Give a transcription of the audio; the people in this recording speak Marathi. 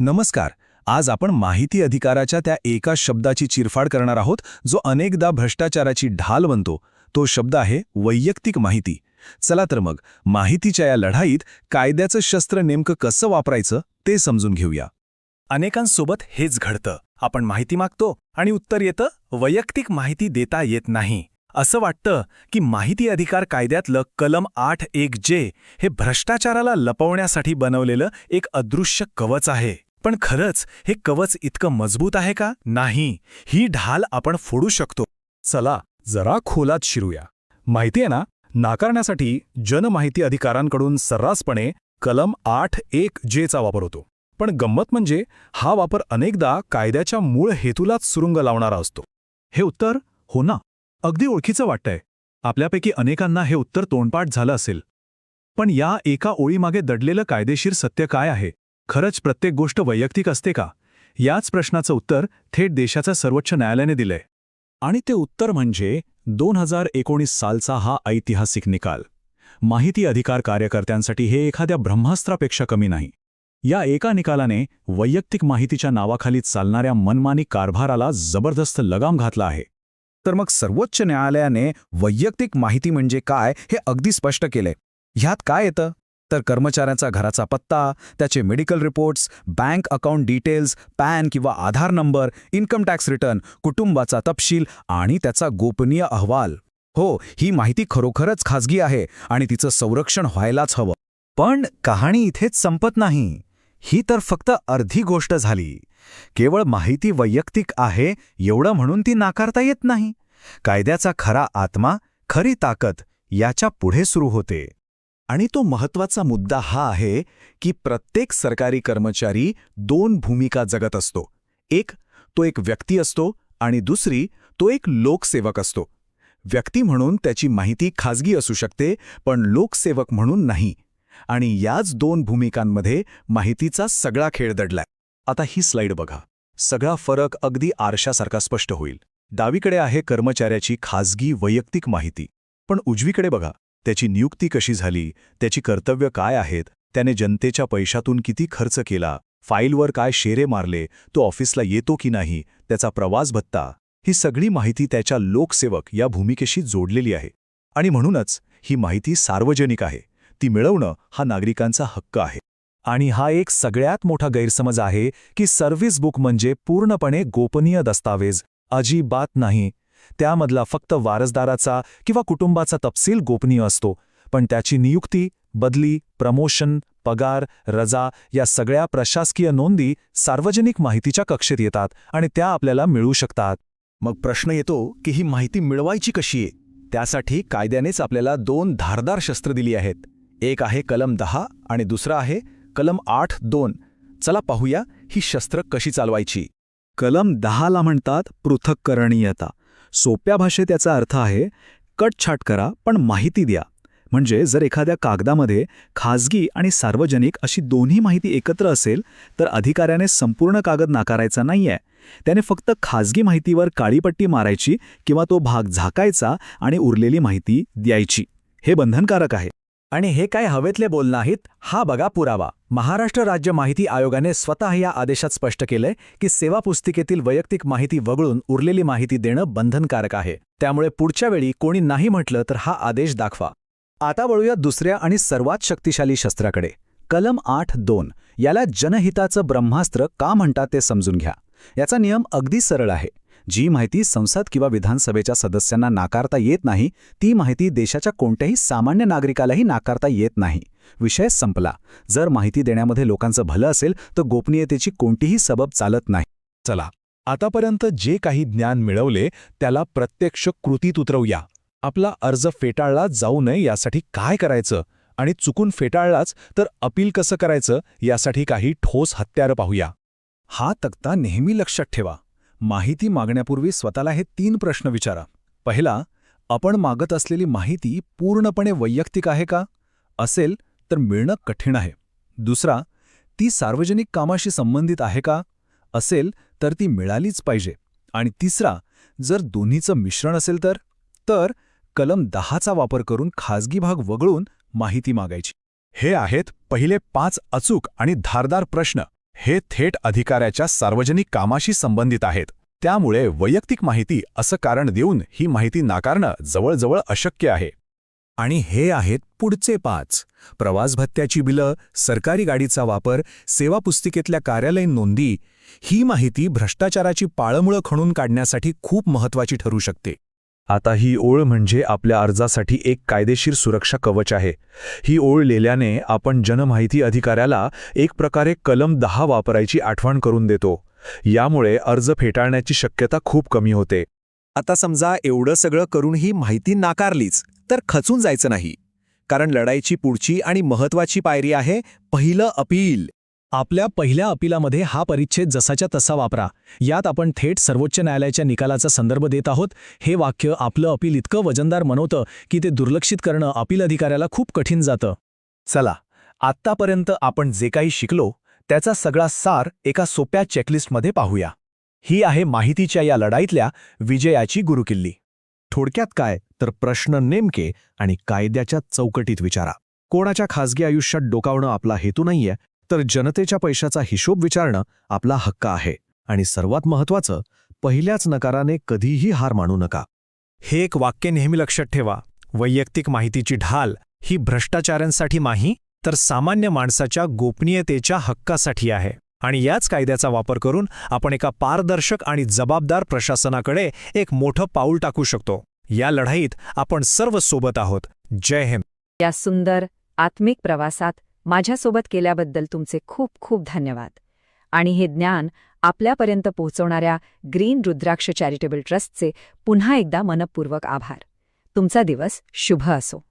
नमस्कार. आज आपण माहिती अधिकाराच्या त्या एका शब्दाची चिरफाड करणार आहोत जो अनेकदा भ्रष्टाचाराची ढाल बनतो. तो शब्द आहे वैयक्तिक माहिती. चला तर मग माहितीच्या या लढाईत कायद्याचं शस्त्र नेमकं कसं वापरायचं ते समजून घेऊया. अनेकांसोबत हेच घडतं. आपण माहिती मागतो आणि उत्तर येतं वैयक्तिक माहिती देता येत नाही. असं वाटतं की माहिती अधिकार कायद्यातलं कलम आठ एक जे हे भ्रष्टाचाराला लपवण्यासाठी बनवलेलं एक अदृश्य कवच आहे. पण खरंच हे कवच इतकं मजबूत आहे का? नाही. ही ढाल आपण फोडू शकतो. चला जरा खोलात शिरूया. माहिती आहे ना नाकारण्यासाठी जनमाहिती अधिकारांकडून सर्रासपणे कलम आठ एक जेचा वापर होतो. पण गंमत म्हणजे हा वापर अनेकदा कायद्याच्या मूळ हेतूलाच सुरुंग लावणारा असतो. हे उत्तर? हो ना. अगदी ओळखीचं वाटतंय. आपल्यापैकी अनेकांना हे उत्तर तोंडपाठ झालं असेल. पण या एका ओळीमागे दडलेलं कायदेशीर सत्य काय आहे? खरंच प्रत्येक गोष्ट वैयक्तिक असते का? याच प्रश्नाचं उत्तर थेट देशाच्या सर्वोच्च न्यायालयाने दिलंय. आणि ते उत्तर म्हणजे दोन हजार एकोणीस सालचा हा ऐतिहासिक निकाल. माहिती अधिकार कार्यकर्त्यांसाठी हे एखाद्या ब्रह्मास्त्रापेक्षा कमी नाही. या एका निकालाने वैयक्तिक माहितीच्या नावाखाली चालणाऱ्या मनमानी कारभाराला जबरदस्त लगाम घातला आहे. तर मग सर्वोच्च न्यायालयाने वैयक्तिक माहिती म्हणजे काय हे अगदी स्पष्ट केलंय. ह्यात काय येतं? तर कर्मचाऱ्यांचा घराचा पत्ता त्याचे medical reports bank account details PAN किंवा Aadhaar number income tax return कुटुंबाचा तपशील आणि त्याचा गोपनीय अहवाल. हो ही माहिती खरोखरच खाजगी आहे आणि तिचं संरक्षण व्हायलाच हवं. पण कहाणी इथेच संपत नाही. ही तर फक्त अर्धी गोष्ट झाली. केवळ माहिती वैयक्तिक आहे एवढं म्हणून ती नाकारता येत नाही. कायद्याचा खरा आत्मा खरी ताकद याच्यापुढे सुरू होते. आणि तो महत्त्वाचा मुद्दा हा आहे की प्रत्येक सरकारी कर्मचारी दोन भूमिका जगत असतो. एक तो एक व्यक्ती असतो आणि दुसरी तो एक लोकसेवक असतो. व्यक्ती म्हणून त्याची माहिती खाजगी असू शकते पण लोकसेवक म्हणून नाही. आणि याच दोन भूमिकांमध्ये माहितीचा सगळा खेळ दडलाय. आता ही स्लाईड बघा. सगळा फरक अगदी आरशासारखा स्पष्ट होईल. डावीकडे आहे कर्मचाऱ्याची खाजगी वैयक्तिक माहिती. पण उजवीकडे बघा. त्याची नियुक्ती कशी झाली त्याची कर्तव्य काय आहेत त्याने जनतेच्या पैशातून किती खर्च केला फाईलवर काय शेरे मारले तो ऑफिसला येतो की नाही त्याचा प्रवास भत्ता ही सगळी माहिती त्याच्या लोकसेवक या भूमिकेशी जोडलेली आहे. आणि म्हणूनच ही माहिती सार्वजनिक आहे ती मिळवणं हा नागरिकांचा हक्क आहे. आणि हा एक सगळ्यात मोठा गैरसमज आहे की सर्व्हिस बुक म्हणजे पूर्णपणे गोपनीय दस्तावेज अजिबात नाही त्यामधला फक्त वारसदाराचा किंवा कुटुंबाचा तपशील गोपनीय असतो पण त्याची नियुक्ती बदली प्रमोशन पगार रजा या सगळ्या प्रशासकीय नोंदी सार्वजनिक माहितीच्या कक्षेत येतात आणि त्या आपल्याला मिळू शकतात. मग प्रश्न येतो की ही माहिती मिळवायची कशी आहे? त्यासाठी कायद्यानेच आपल्याला दोन धारदार शस्त्र दिली आहेत. एक आहे कलम दहा आणि दुसरा आहे कलम आठ दोन. चला पाहूया ही शस्त्र कशी चालवायची. कलम दहाला म्हणतात पृथक्करणीयता. सोप्या भाषेत याचा अर्थ आहे कटछाट करा पण माहिती द्या. म्हणजे जर एखाद्या कागदामध्ये खाजगी आणि सार्वजनिक अशी दोन्ही माहिती एकत्र असेल तर अधिकाऱ्याने संपूर्ण कागद नाकारायचा नाहीये. त्याने फक्त खाजगी माहितीवर काळीपट्टी मारायची किंवा तो भाग झाकायचा आणि उरलेली माहिती द्यायची. हे बंधनकारक आहे. आणि हे काय हवेतले बोल नाहीत हा बघा पुरावा. महाराष्ट्र राज्य माहिती आयोगाने स्वतः या आदेशात स्पष्ट केलंय की सेवा पुस्तिकेतील वैयक्तिक माहिती वगळून उरलेली माहिती देणं बंधनकारक आहे. त्यामुळे पुढच्या वेळी कोणी नाही म्हटलं तर हा आदेश दाखवा. आता वळूया दुसऱ्या आणि सर्वात शक्तिशाली शस्त्राकडे. कलम आठ दोन. याला जनहिताचं ब्रह्मास्त्र का म्हणतात ते समजून घ्या. याचा नियम अगदी सरळ आहे. जी माहिती संसद किंवा विधानसभेच्या सदस्यांना नाकारता येत नाही ती माहिती देशाच्या कोणत्याही सामान्य नागरिकालाही नाकारता येत नाही. विषय संपला. जर माहिती देण्यामध्ये लोकांचं भलं असेल तर गोपनीयतेची कोणतीही सबब चालत नाही. चला. आतापर्यंत जे काही ज्ञान मिळवले त्याला प्रत्यक्ष कृतीत उतरवूया. आपला अर्ज फेटाळला जाऊ नये यासाठी काय करायचं? आणि चुकून फेटाळलाच तर अपील कसं करायचं? यासाठी काही ठोस हत्यारं पाहूया. हा तक्ता नेहमी लक्षात ठेवा. माहिती मागण्यापूर्वी स्वतःला हे तीन प्रश्न विचारा. पहिला आपण मागत असलेली माहिती पूर्णपणे वैयक्तिक आहे का? असेल तर मिळणं कठीण आहे. दुसरा ती सार्वजनिक कामाशी संबंधित आहे का? असेल तर ती मिळालीच पाहिजे. आणि तिसरा जर दोन्हीचं मिश्रण असेल तर? तर कलम दहाचा वापर करून खाजगी भाग वगळून माहिती मागायची. हे आहेत पहिले पाच अचूक आणि धारदार प्रश्न. हे थेट अधिकाऱ्याच्या सार्वजनिक कामाशी संबंधित आहेत. त्यामुळे वैयक्तिक माहिती असं कारण देऊन ही माहिती नाकारणं जवळजवळ अशक्य आहे. आणि हे आहेत पुढचे पाच. प्रवास भत्त्याची बिलं सरकारी गाडीचा वापर सेवा पुस्तिकेतल्या कार्यालयीन नोंदी ही माहिती भ्रष्टाचाराची पाळमुळं खणून काढण्यासाठी खूप महत्वाची ठरू शकते. आता ही ओळ म्हणजे आपल्या अर्जासाठी एक कायदेशीर सुरक्षा कवच आहे. ही ओळ लिहिल्याने आपण जनमाहिती अधिकाऱ्याला एक प्रकारे कलम दहा वापरायची आठवण करून देतो. यामुळे अर्ज फेटाळण्याची शक्यता खूप कमी होते. आता समजा एवढं सगळं करून ही माहिती नाकारलीच तर खचून जायचं नाही. कारण लढाईची पुढची आणि महत्वाची पायरी आहे पहिलं अपील. आपल्या पहिल्या अपिलामध्ये हा परिच्छेद जसाच्या तसा वापरा. यात आपण थेट सर्वोच्च न्यायालयाच्या निकालाचा संदर्भ देत आहोत. हे वाक्य आपलं अपील इतकं वजनदार मनवतं की ते दुर्लक्षित करणं अपील अधिकाऱ्याला खूप कठीण जातं. चला आत्तापर्यंत आपण जे काही शिकलो त्याचा सगळा सार एका सोप्या चेकलिस्टमध्ये पाहूया. ही आहे माहितीच्या या लढाईतल्या विजयाची गुरुकिल्ली. थोडक्यात काय? तर प्रश्न नेमके आणि कायद्याच्या चौकटीत विचारा. कोणाच्या खासगी आयुष्यात डोकावणं आपला हेतू नाहीये तर जनतेच्या पैशाचा हिशोब विचारणं आपला हक्क आहे. आणि सर्वात महत्वाचं पहिल्याच नकाराने कधीही हार मानू नका. हे एक वाक्य नेहमी लक्षात ठेवा. वैयक्तिक माहितीची ढाल ही भ्रष्टाचाऱ्यांसाठी नाही तर सामान्य माणसाच्या गोपनीयतेच्या हक्कासाठी आहे. आणि याच कायद्याचा वापर करून आपण एका पारदर्शक आणि जबाबदार प्रशासनाकडे एक मोठं पाऊल टाकू शकतो. या लढाईत आपण सर्व सोबत आहोत. जय हिंद. या सुंदर आत्मिक प्रवासात माझ्यासोबत केल्याबद्दल तुमचे खूप खूप धन्यवाद. आणि हे ज्ञान आपल्यापर्यंत पोहोचवणाऱ्या ग्रीन रुद्राक्ष चॅरिटेबल ट्रस्टचे पुन्हा एकदा मनपूर्वक आभार. तुमचा दिवस शुभ असो.